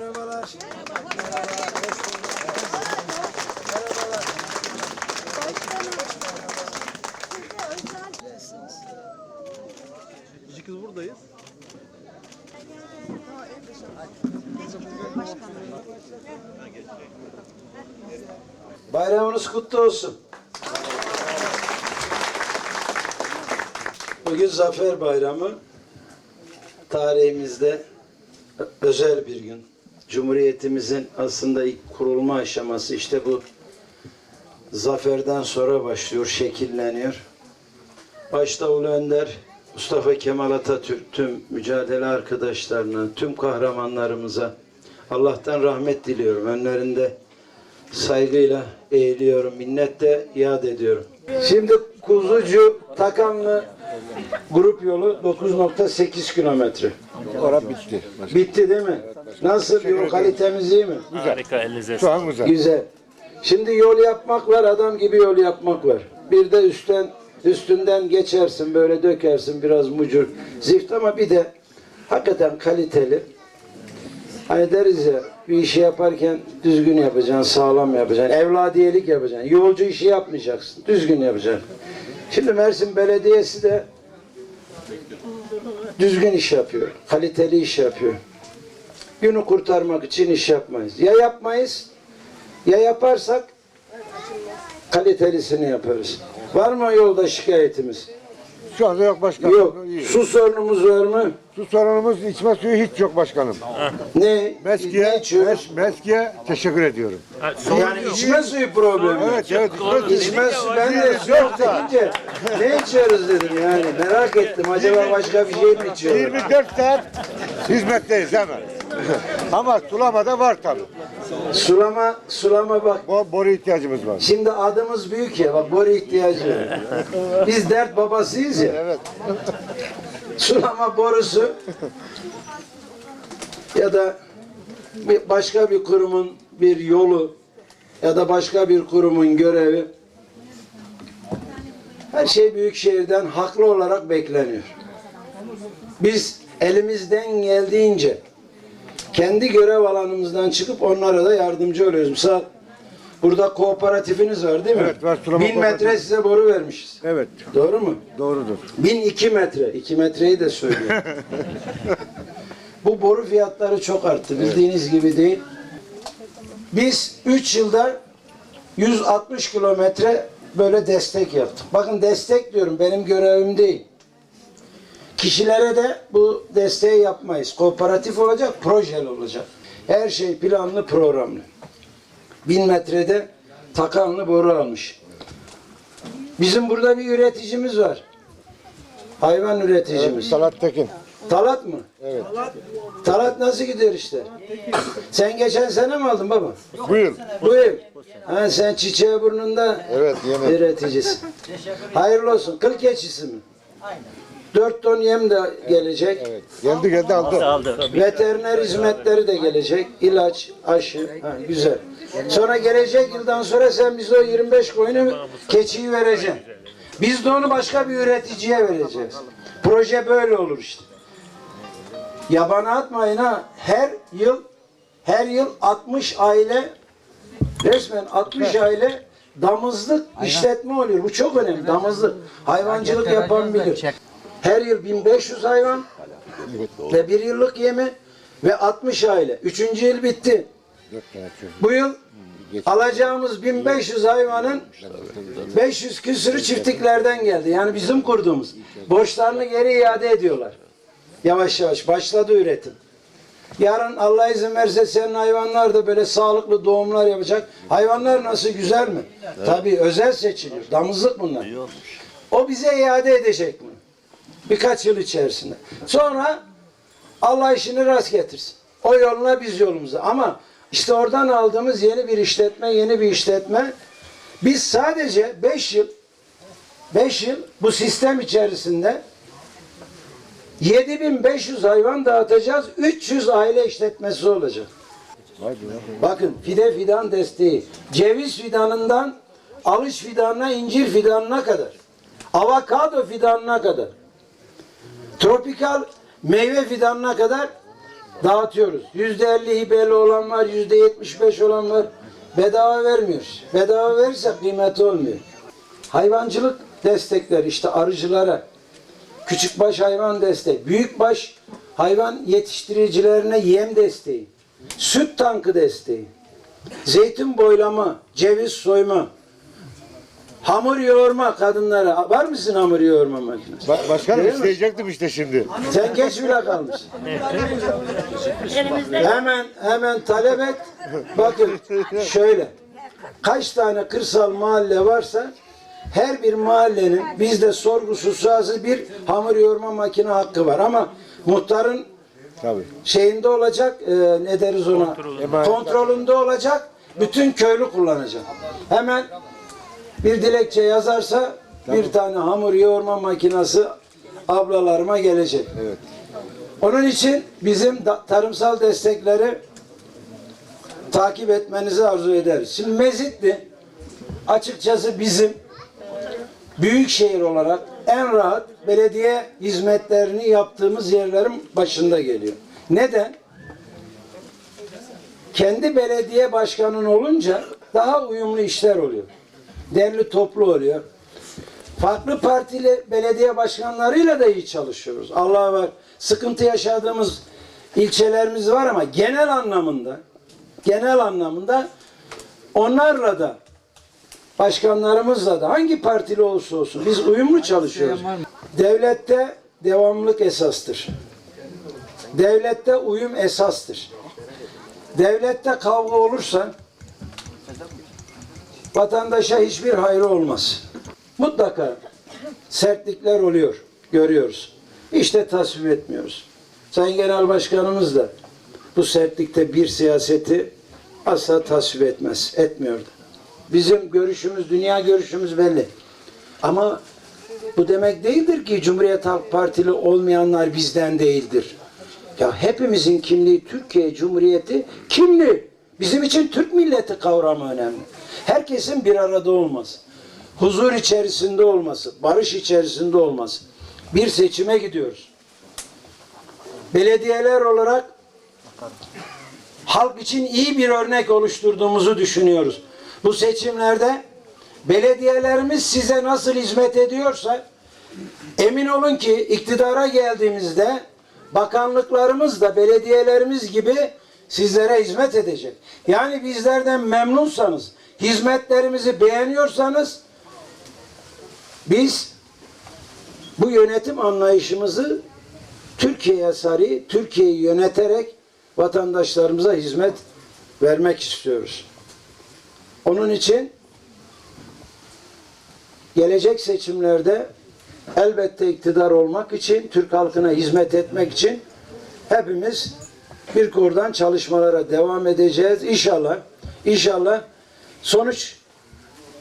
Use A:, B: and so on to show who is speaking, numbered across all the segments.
A: Merhabalar.
B: Cici kız buradayız.
A: Bayramınız kutlu olsun. Bugün Zafer Bayramı. Tarihimizde özel bir gün. Cumhuriyetimizin aslında ilk kurulma aşaması işte bu zaferden sonra başlıyor, şekilleniyor. Başta Ulu Önder, Mustafa Kemal Atatürk, tüm mücadele arkadaşlarına, tüm kahramanlarımıza Allah'tan rahmet diliyorum. Önlerinde saygıyla eğiliyorum, minnetle yad ediyorum. Şimdi Kuzucu Takanlı grup yolu 9.8 kilometre.
C: Orada bitti.
A: Bitti değil mi? Nasıl yol kalitemiz iyi mi?
D: Harika elinize
C: Şu an güzel.
A: Güzel. Şimdi yol yapmak var, adam gibi yol yapmak var. Bir de üstten üstünden geçersin, böyle dökersin biraz mucur, zift ama bir de hakikaten kaliteli. Hani deriz ya, bir işi yaparken düzgün yapacaksın, sağlam yapacaksın, evladiyelik yapacaksın, yolcu işi yapmayacaksın, düzgün yapacaksın. Şimdi Mersin Belediyesi de düzgün iş yapıyor, kaliteli iş yapıyor. Günü kurtarmak için iş yapmayız. Ya yapmayız, ya yaparsak kalitelisini yaparız. Var mı yolda şikayetimiz?
C: Şu anda yok başkanım.
A: Yok. Su sorunumuz var mı?
C: Su sorunumuz içme suyu hiç yok başkanım.
A: Ne? Ne
C: Meskiye,
A: içiyoruz?
C: mes, meskiye teşekkür ediyorum.
A: Yani
D: yok.
A: içme suyu problemi.
C: Evet, evet.
D: Doğru.
A: İçme suyu ben de yok deyince ne içiyoruz dedim yani merak ettim acaba başka bir şey mi içiyorlar?
C: 24 saat hizmetteyiz hemen. Ama sulamada var tabii.
A: Sulama sulama bak
C: Bu boru ihtiyacımız var.
A: Şimdi adımız büyük ya bak boru ihtiyacı. Biz dert babasıyız ya.
C: Evet.
A: sulama borusu ya da bir başka bir kurumun bir yolu ya da başka bir kurumun görevi her şey büyük şehirden haklı olarak bekleniyor. Biz elimizden geldiğince kendi görev alanımızdan çıkıp onlara da yardımcı oluyoruz. Mesela burada kooperatifiniz var değil mi?
C: Evet, var, sulama
A: Bin metre size boru vermişiz.
C: Evet.
A: Doğru mu?
C: Doğrudur.
A: 1002 metre. 2 metreyi de söylüyorum. Bu boru fiyatları çok arttı. Bildiğiniz gibi değil. Biz 3 yılda 160 kilometre böyle destek yaptık. Bakın destek diyorum benim görevim değil. Kişilere de bu desteği yapmayız. Kooperatif olacak, projeli olacak. Her şey planlı, programlı. 1000 metrede takanlı boru almış. Bizim burada bir üreticimiz var. Hayvan üreticimiz.
C: Salat Tekin.
A: Talat mı?
C: Evet.
A: Talat nasıl gidiyor işte? Sen geçen sene mi aldın baba?
C: Bu yıl.
A: Bu yıl. Ha, sen çiçeği burnunda
C: Evet yeni.
A: üreticisi. Hayırlı olsun. Kıl keçisi mi? Aynen. Dört ton yem de gelecek.
C: Evet. Geldi geldi aldı.
D: aldı.
A: Veteriner hizmetleri de gelecek. İlaç, aşı. Ha, güzel. Sonra gelecek yıldan sonra sen bize o 25 koyunu keçiyi vereceksin. Biz de onu başka bir üreticiye vereceğiz. Proje böyle olur işte. Yabana atmayın ha. Her yıl her yıl 60 aile resmen 60 aile damızlık işletme oluyor. Bu çok önemli. Damızlık. Hayvancılık yapan bilir. Her yıl 1500 hayvan ve bir yıllık yemi ve 60 aile. Üçüncü yıl bitti. Bu yıl alacağımız 1500 hayvanın 500 küsürü çiftliklerden geldi. Yani bizim kurduğumuz. Borçlarını geri iade ediyorlar. Yavaş yavaş başladı üretim. Yarın Allah izin verse senin hayvanlar da böyle sağlıklı doğumlar yapacak. Hayvanlar nasıl güzel mi? Tabii özel seçiliyor. Damızlık bunlar. O bize iade edecek bunu. Birkaç yıl içerisinde. Sonra Allah işini rast getirsin. O yoluna biz yolumuza. Ama işte oradan aldığımız yeni bir işletme, yeni bir işletme. Biz sadece 5 yıl 5 yıl bu sistem içerisinde 7500 hayvan dağıtacağız. 300 aile işletmesi olacak. Bakın fide fidan desteği. Ceviz fidanından alış fidanına, incir fidanına kadar. Avokado fidanına kadar. Tropikal meyve fidanına kadar dağıtıyoruz. Yüzde elli hibeli olan var, yüzde yetmiş beş olan var. Bedava vermiyoruz. Bedava verirse kıymeti olmuyor. Hayvancılık destekler işte arıcılara. Küçükbaş hayvan desteği, büyükbaş hayvan yetiştiricilerine yem desteği, süt tankı desteği, zeytin boylama, ceviz soyma, hamur yoğurma kadınlara. Var mısın hamur yoğurma makinesi?
C: Ba- başkanım
A: Değil mi?
C: isteyecektim işte şimdi.
A: Sen geç bile kalmışsın. Hemen hemen talep et. Bakın şöyle. Kaç tane kırsal mahalle varsa her bir mahallenin bizde sorgusuz sualsiz bir hamur yoğurma makine hakkı var. Ama muhtarın
C: Tabii.
A: şeyinde olacak, e, ne deriz ona? Kontrolünde olacak, bütün köylü kullanacak. Hemen bir dilekçe yazarsa bir tane hamur yoğurma makinesi ablalarıma gelecek.
C: Evet.
A: Onun için bizim tarımsal destekleri takip etmenizi arzu ederiz. Şimdi Mezitli açıkçası bizim büyük şehir olarak en rahat belediye hizmetlerini yaptığımız yerlerin başında geliyor. Neden? Kendi belediye başkanın olunca daha uyumlu işler oluyor. Derli toplu oluyor. Farklı partili belediye başkanlarıyla da iyi çalışıyoruz. Allah var. Sıkıntı yaşadığımız ilçelerimiz var ama genel anlamında genel anlamında onlarla da başkanlarımızla da hangi partili olursa olsun biz uyumlu çalışıyoruz. Devlette devamlılık esastır. Devlette uyum esastır. Devlette kavga olursa vatandaşa hiçbir hayrı olmaz. Mutlaka sertlikler oluyor, görüyoruz. İşte tasvip etmiyoruz. Sayın Genel Başkanımız da bu sertlikte bir siyaseti asla tasvip etmez, etmiyordu. Bizim görüşümüz, dünya görüşümüz belli. Ama bu demek değildir ki Cumhuriyet Halk Partili olmayanlar bizden değildir. Ya hepimizin kimliği Türkiye Cumhuriyeti kimliği. Bizim için Türk milleti kavramı önemli. Herkesin bir arada olması, huzur içerisinde olması, barış içerisinde olması. Bir seçime gidiyoruz. Belediyeler olarak halk için iyi bir örnek oluşturduğumuzu düşünüyoruz. Bu seçimlerde belediyelerimiz size nasıl hizmet ediyorsa emin olun ki iktidara geldiğimizde bakanlıklarımız da belediyelerimiz gibi sizlere hizmet edecek. Yani bizlerden memnunsanız, hizmetlerimizi beğeniyorsanız biz bu yönetim anlayışımızı Türkiye'ye sarı, Türkiye'yi yöneterek vatandaşlarımıza hizmet vermek istiyoruz. Onun için gelecek seçimlerde elbette iktidar olmak için, Türk halkına hizmet etmek için hepimiz bir kordan çalışmalara devam edeceğiz. İnşallah, inşallah sonuç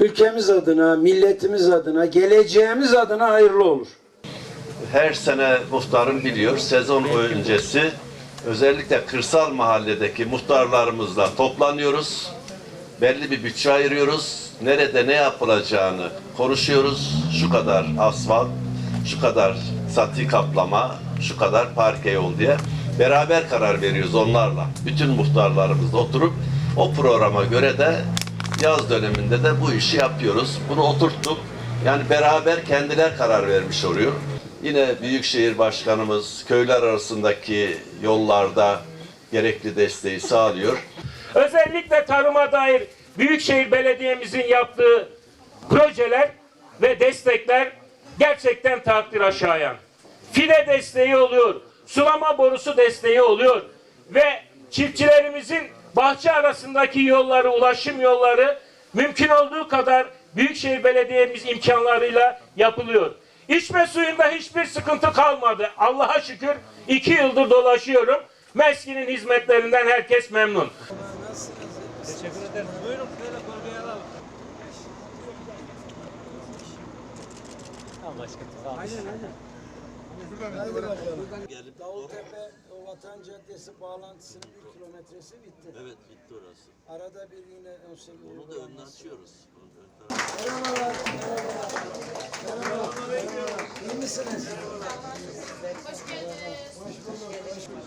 A: ülkemiz adına, milletimiz adına, geleceğimiz adına hayırlı olur.
B: her sene muhtarım biliyor sezon öncesi özellikle kırsal mahalledeki muhtarlarımızla toplanıyoruz. Belli bir bütçe ayırıyoruz. Nerede ne yapılacağını konuşuyoruz. Şu kadar asfalt, şu kadar sati kaplama, şu kadar parke yol diye beraber karar veriyoruz onlarla. Bütün muhtarlarımızla oturup o programa göre de yaz döneminde de bu işi yapıyoruz. Bunu oturttuk. Yani beraber kendiler karar vermiş oluyor. Yine Büyükşehir Başkanımız köyler arasındaki yollarda gerekli desteği sağlıyor.
D: Özellikle tarıma dair Büyükşehir Belediye'mizin yaptığı projeler ve destekler gerçekten takdir aşağıyan. Fide desteği oluyor, sulama borusu desteği oluyor ve çiftçilerimizin bahçe arasındaki yolları, ulaşım yolları mümkün olduğu kadar Büyükşehir Belediye'miz imkanlarıyla yapılıyor. İçme suyunda hiçbir sıkıntı kalmadı. Allah'a şükür iki yıldır dolaşıyorum. MESKİ'nin hizmetlerinden herkes memnun.
A: Davultepe o Vatan Caddesi bağlantısının bir kilometresi bitti.
B: Evet bitti orası.
A: Arada bir yine 18
B: Onu da önüne açıyoruz.
A: Merhabalar. Merhabalar. Merhabalar. İyi misiniz? Hoş geldiniz. Hoş bulduk. Hoş bulduk.